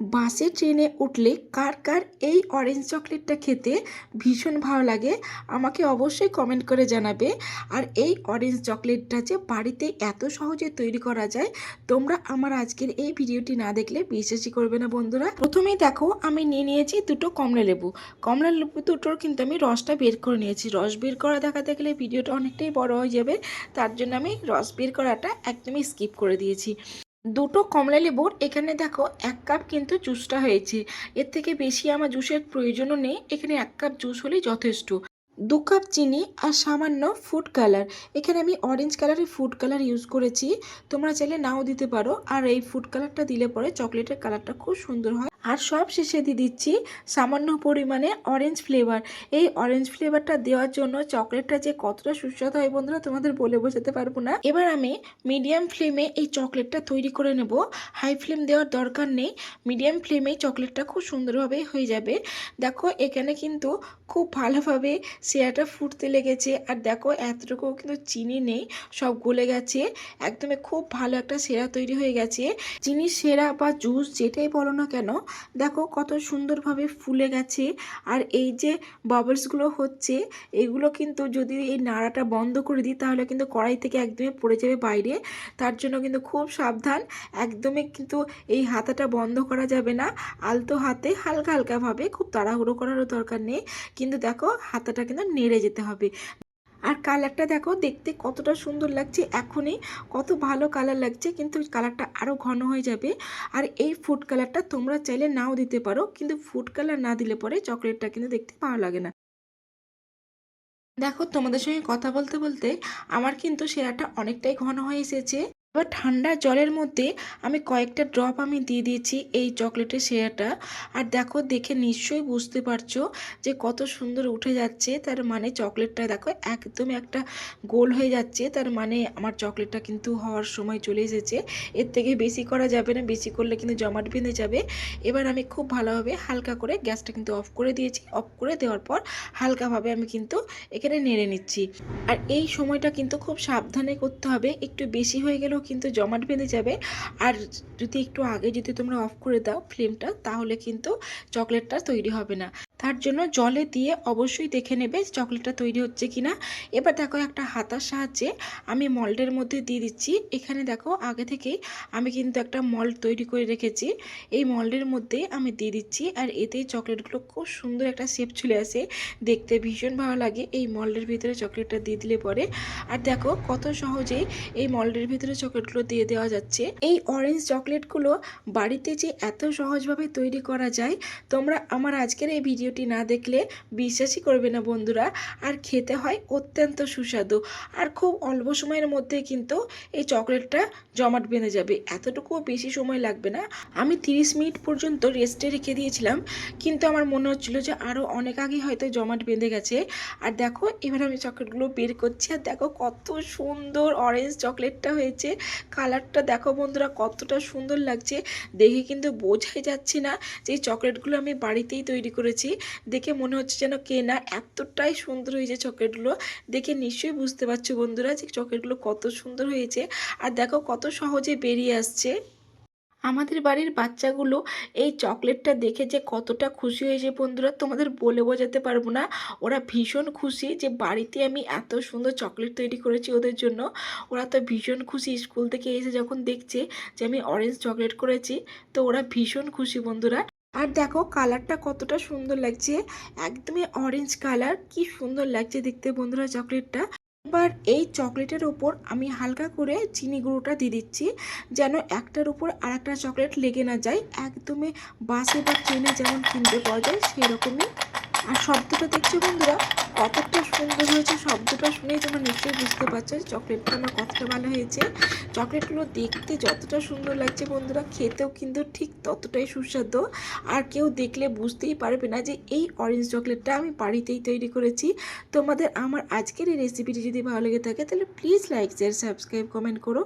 বাসে ট্রেনে উঠলে কার কার এই অরেঞ্জ চকলেটটা খেতে ভীষণ ভালো লাগে, আমাকে অবশ্যই কমেন্ট করে জানাবে। আর এই অরেঞ্জ চকলেটটা যে বাড়িতে এত সহজে তৈরি করা যায়, তোমরা আমার আজকের এই ভিডিওটি না দেখলে বিশ্বাসই করবে না বন্ধুরা। প্রথমেই দেখো, আমি নিয়ে নিয়েছি দুটো কমলা লেবু। কমলা লেবু দুটোর কিন্তু আমি রসটা বের করে নিয়েছি। রস বের করা দেখাতে গেলে ভিডিওটা অনেকটাই বড় হয়ে যাবে, তার জন্য আমি রস বের করাটা একদমই স্কিপ করে দিয়েছি। দুটো কমলা লেবুর এখানে দেখো এক কাপ কিন্তু জুসটা হয়েছে। এর থেকে বেশি আমার জুসের প্রয়োজনও নেই, এখানে এক কাপ জুস হলেই যথেষ্ট। দু কাপ চিনি আর সামান্য ফুড কালার এখানে আমি অরেঞ্জ কালারের ফুড কালার ইউজ করেছি। তোমরা চাইলে নাও দিতে পারো। আর এই ফুড কালারটা দিলে পরে চকলেটের কালারটা খুব সুন্দর হয়। আর সব শেষে দিয়ে দিচ্ছি সামান্য পরিমাণে অরেঞ্জ ফ্লেভার এই অরেঞ্জ ফ্লেভারটা দেওয়ার জন্য চকলেটটা যে কতটা সুস্বাদু হয় বন্ধুরা, তোমাদের বলে বোঝাতে পারব না। এবার আমি মিডিয়াম ফ্লেমে এই চকলেটটা তৈরি করে নেব। হাই ফ্লেম দেওয়ার দরকার নেই। মিডিয়াম ফ্লেমেই চকলেটটা খুব সুন্দরভাবে হয়ে যাবে। দেখো, এখানে কিন্তু খুব ভালোভাবে সেরাটা ফুটতে লেগেছে। আর দেখো এতটুকু কিন্তু চিনি নেই, সব গলে গেছে। একদমই খুব ভালো একটা সেরা তৈরি হয়ে গেছে। চিনি, সেরা বা জুস যেটাই বলো না কেন, দেখো কত সুন্দরভাবে ফুলে গেছে। আর এই যে বাবলসগুলো হচ্ছে, এগুলো কিন্তু যদি এই নাড়াটা বন্ধ করে দিই, তাহলে কিন্তু কড়াই থেকে একদমই পড়ে যাবে বাইরে। তার জন্য কিন্তু খুব সাবধান, একদমই কিন্তু এই হাতাটা বন্ধ করা যাবে না। আলতো হাতে হালকা হালকাভাবে, খুব তাড়াহুড়ো করারও দরকার নেই। কিন্তু দেখো, হাতাটা নেড়ে যেতে হবে। আর কালারটা দেখো, দেখতে কতটা সুন্দর লাগছে। এখনই কত ভালো কালার লাগছে, কিন্তু কালারটা আরও ঘন হয়ে যাবে। আর এই ফুড কালারটা তোমরা চাইলে নাও দিতে পারো, কিন্তু ফুড কালার না দিলে পরে চকলেটটা কিন্তু দেখতে ভালো লাগে না। দেখো, তোমাদের সঙ্গে কথা বলতে বলতে আমার কিন্তু সেরাটা অনেকটাই ঘন হয়ে এসেছে। এবার ঠান্ডা জলের মধ্যে আমি কয়েকটা ড্রপ আমি দিয়ে দিয়েছি এই চকলেটের সেরাটা আর দেখো, দেখে নিশ্চয়ই বুঝতে পারছ যে কত সুন্দর উঠে যাচ্ছে। তার মানে চকলেটটা দেখো, একদম একটা গোল হয়ে যাচ্ছে। তার মানে আমার চকলেটটা কিন্তু হওয়ার সময় চলে এসেছে। এর থেকে বেশি করা যাবে না, বেশি করলে কিন্তু জমাট বেঁধে যাবে। এবার আমি খুব ভালোভাবে হালকা করে গ্যাসটা কিন্তু অফ করে দিয়েছি। অফ করে দেওয়ার পর হালকাভাবে আমি কিন্তু এখানে নেড়ে নিচ্ছি। আর এই সময়টা কিন্তু খুব সাবধানে করতে হবে। একটু বেশি হয়ে গেলেও কিন্তু জমাট বেঁধে যাবে। আর যদি একটু আগে যদি তোমরা অফ করে দাও ফ্লেমটা তাহলে কিন্তু চকলেটটা তৈরি হবে না। তার জন্য জলে দিয়ে অবশ্যই দেখে নেবে চকলেটটা তৈরি হচ্ছে কি না এবার দেখো একটা হাতার সাহায্যে আমি মল্ডের মধ্যে দিয়ে দিচ্ছি। এখানে দেখো আগে থেকেই আমি কিন্তু একটা মল্ড তৈরি করে রেখেছি। এই মল্ডের মধ্যে আমি দিয়ে দিচ্ছি আর এতে চকলেটগুলো খুব সুন্দর একটা শেপ চলে আসে। দেখতে ভীষণ ভালো লাগে এই মল্ডের ভিতরে চকলেটটা দিয়ে দিলে পরে। আর দেখো কত সহজেই এই মল্ডের ভিতরে চকলেটগুলো দিয়ে দেওয়া যাচ্ছে। এই অরেঞ্জ চকলেটগুলো বাড়িতে যে এত সহজভাবে তৈরি করা যায়, তোমরা আমার আজকের এই ভিডিওটি না দেখলে বিশ্বাসই করবে না বন্ধুরা। আর খেতে হয় অত্যন্ত সুস্বাদু। আর খুব অল্প সময়ের মধ্যে কিন্তু এই চকলেটটা জমাট বেঁধে যাবে। এতটুকুও বেশি সময় লাগবে না। আমি 30 মিনিট পর্যন্ত রেস্টে রেখে দিয়েছিলাম, কিন্তু আমার মনে হচ্ছিল যে আরও অনেক আগে হয়তো জমাট বেঁধে গেছে। আর দেখো, এবার আমি চকলেটগুলো বের করছি। আর দেখো কত সুন্দর অরেঞ্জ চকলেটটা হয়েছে। কালারটা দেখো বন্ধুরা, কতটা সুন্দর লাগছে। দেখে কিন্তু বোঝাই যাচ্ছে না যে এই চকলেটগুলো আমি বাড়িতেই তৈরি করেছি। দেখে মনে হচ্ছে যেন কেনা এতটাই সুন্দর হয়েছে চকলেটগুলো। দেখে নিশ্চয়ই বুঝতে পারছ বন্ধুরা যে চকলেটগুলো কত সুন্দর হয়েছে। আর দেখো কত সহজে বেরিয়ে আসছে। আমাদের বাড়ির বাচ্চাগুলো এই চকলেটটা দেখে যে কতটা খুশি হয়েছে বন্ধুরা, তোমাদের বলে বোঝাতে পারব না। ওরা ভীষণ খুশি যে বাড়িতে আমি এত সুন্দর চকলেট তৈরি করেছি ওদের জন্য। ওরা তো ভীষণ খুশি স্কুল থেকে এসে যখন দেখছে যে আমি অরেঞ্জ চকলেট করেছি, তো ওরা ভীষণ খুশি বন্ধুরা। আর দেখো কালারটা কতটা সুন্দর লাগছে, একদমই অরেঞ্জ কালার, কি সুন্দর লাগছে দেখতে বন্ধুরা চকলেটটা। এবার এই চকলেটের ওপর আমি হালকা করে চিনি গুঁড়োটা দিয়ে দিচ্ছি, যেন একটার উপর আর একটা চকলেট লেগে না যায়। একদমই বাসে বা ট্রেনে যেমন কিনতে পাওয়া যায়, সেরকমই আর শব্দটা দেখছ বন্ধুরা? কতটা সুন্দর হয়েছে শব্দটা শুনেই তোমরা নিশ্চয়ই বুঝতে পারছ চকলেটটা আমার কতটা ভালো হয়েছে। চকলেটগুলো দেখতে যতটা সুন্দর লাগছে বন্ধুরা, খেতেও কিন্তু ঠিক ততটাই সুস্বাদু। আর কেউ দেখলে বুঝতেই পারবে না যে এই অরেঞ্জ চকলেটটা আমি বাড়িতেই তৈরি করেছি। তোমাদের আমার আজকের এই রেসিপিটি যদি ভালো লেগে থাকে তাহলে please like share subscribe comment করো।